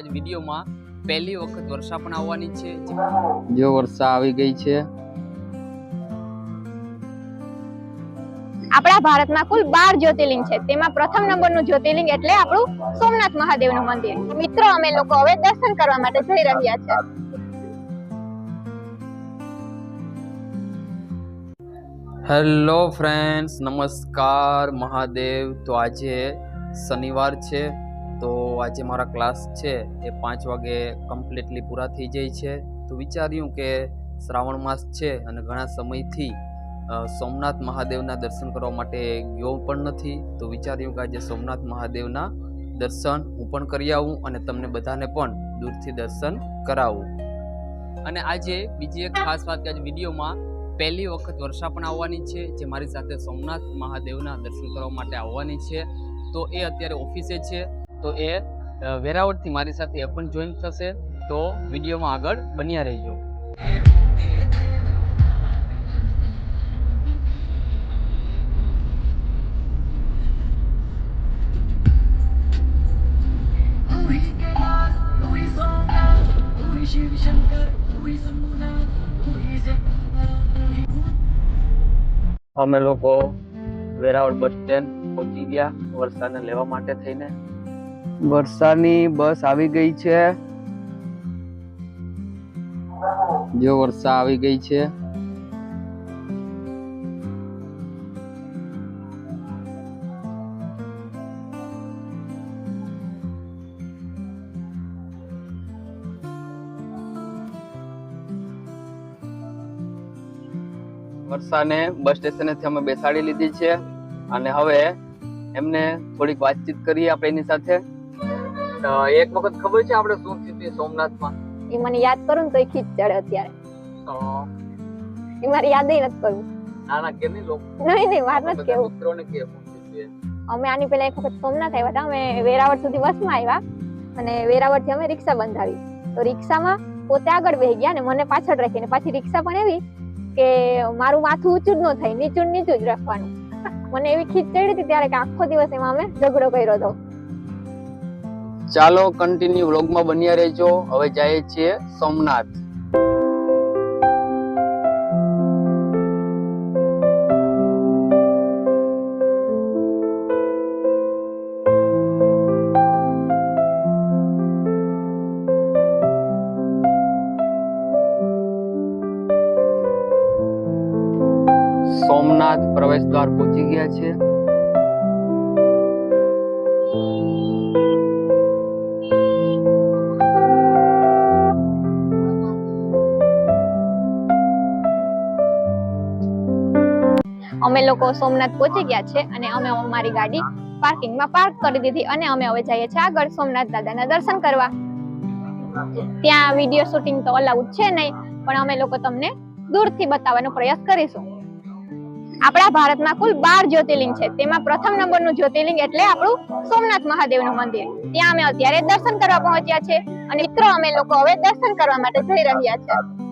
આજ વિડીયોમાં પહેલી વખત વર્ષા પણ આવવાની છે. જો વર્ષા આવી ગઈ છે. આપણા ભારતમાં કુલ બાર જ્યોતિર્લિંગ છે. તેમાં પ્રથમ નંબરનું જ્યોતિર્લિંગ એટલે આપણું સોમનાથ મહાદેવનું મંદિર. મિત્રો અમે લોકો હવે દર્શન કરવા માટે જઈ રહ્યા છે. હેલો ફ્રેન્ડ્સ નમસ્કાર મહાદેવ. તો આજે શનિવાર છે. તો આજે મારા ક્લાસ છે, એ પાંચ વાગે કમ્પ્લીટલી પૂરા થઈ જાય છે. તો વિચાર્યું કે શ્રાવણ માસ છે અને ઘણા સમયથી સોમનાથ મહાદેવના દર્શન કરવા માટે ગયો પણ નથી. તો વિચાર્યું કે આજે સોમનાથ મહાદેવના દર્શન હું પણ કરી આવું અને તમને બધાને પણ દૂરથી દર્શન કરાવું. અને આજે બીજી એક ખાસ વાત કે આજે વિડીયોમાં પહેલી વખત વર્ષા પણ આવવાની છે, જે મારી સાથે સોમનાથ મહાદેવના દર્શન કરવા માટે આવવાની છે. તો એ અત્યારે ઓફિસે છે. તો એ વેરાવળથી મારી સાથે એ પણ જોઈન થશે, તો વિડીયોમાં આગળ બન્યા રહેજો. અમે લોકો વેરાવળ બસ સ્ટેન્ડ પહોંચી ગયા, વરસાદને લેવા માટે થઈને. વર્ષાની બસ આવી ગઈ છે. જો વર્ષા આવી ગઈ છે. વર્ષાને બસ સ્ટેશનેથી અમે બેસાડી લીધી છે. અને હવે એમને થોડીક વાતચીત કરીએ આપણે એની સાથે. એક વખત ખબર છે આપણે શું થયું હતું સોમનાથમાં? એ મને યાદ કરું ને તો એ ખીચ ચડે અત્યારે. એ મારે યાદ નથી કરવું ના કેમ નહીં લોકો? નહીં નહીં વાર નથી કેવું. મિત્રોને કે શું થયું છે? અમે આની પહેલા એક વખત સોમનાથ આવ્યા હતા. અમે વેરાવળ સુધી બસમાં આવ્યા અને વેરાવળથી અમે રિક્ષા બંધાવી. તો રિક્ષામાં પોતે આગળ બેહી ગયા ને મને પાછળ રાખીને પાછી રિક્ષા પણ એવી કે મારું માથું ઊંચું જ ન થાય નીચું નીચું જ રાખવાનું. મને એવી ખીચ ચડી હતી ત્યારે કે આખો દિવસ એમાં અમે ઝઘડો કર્યો હતો. ચાલો કન્ટિન્યુ વ્લોગમાં બન્યા રહેજો. હવે જઈએ છીએ સોમનાથ. સોમનાથ પ્રવેશ દ્વાર પહોંચી ગયા છે. અમે લોકો સોમનાથ પહોંચી ગયા છે અને અમે અમારી ગાડી પાર્કિંગમાં પાર્ક કરી દીધી અને અમે હવે જઈએ છીએ આગળ સોમનાથ દાદાના દર્શન કરવા. ત્યાં વીડિયો શૂટિંગ તો અલાઉડ છે નહીં, પણ અમે લોકો તમને દૂરથી બતાવવાનો પ્રયાસ કરીશું. આપણા ભારતમાં કુલ બાર જ્યોતિર્લિંગ છે, તેમાં પ્રથમ નંબરનું જ્યોતિર્લિંગ એટલે આપણું સોમનાથ મહાદેવનું મંદિર. ત્યાં અમે અત્યારે દર્શન કરવા પહોંચ્યા છે અને મિત્રો, અમે લોકો હવે દર્શન કરવા માટે જઈ રહ્યા છે.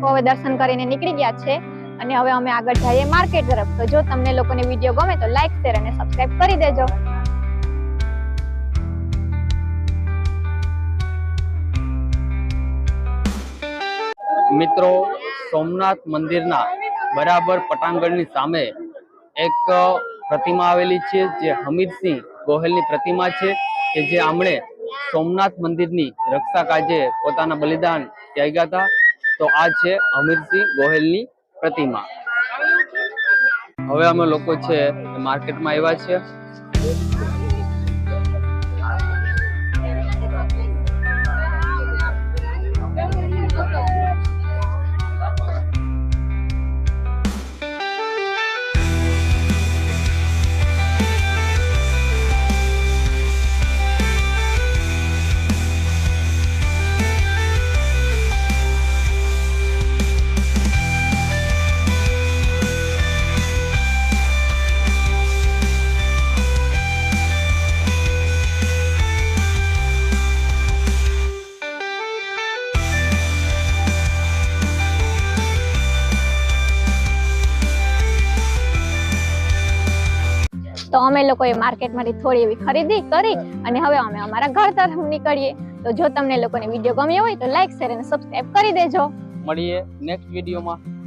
તો હવે દર્શન કરીને નીકળી ગયા છે અને હવે અમે આગળ જઈએ માર્કેટ તરફ. તો જો તમને લોકોને વીડિયો ગમે તો લાઈક શેર અને સબસ્ક્રાઇબ કરી દેજો. મિત્રો, સોમનાથ મંદિરના બરાબર પટાંગણની સામે એક પ્રતિમા આવેલી છે જે હમીરસિંહ ગોહિલની પ્રતિમા છે કે જે આમણે સોમનાથ મંદિરની રક્ષા કાજે પોતાના બલિદાન ત્યાગ્યા હતા. તો આ છે અમીરસિંહ ગોહિલની પ્રતિમા. હવે અમે લોકો છે માર્કેટમાં આવ્યા છે અમે લોકોએ માર્કેટમાંથી થોડી એવી ખરીદી કરી અને હવે અમે અમારા ઘર તરફ નીકળીએ. તો જો તમને લોકોને વીડિયો ગમ્યો હોય તો લાઈક શેર અને સબસ્ક્રાઇબ કરી દેજો. મળીએ નેક્સ્ટ વિડીયોમાં.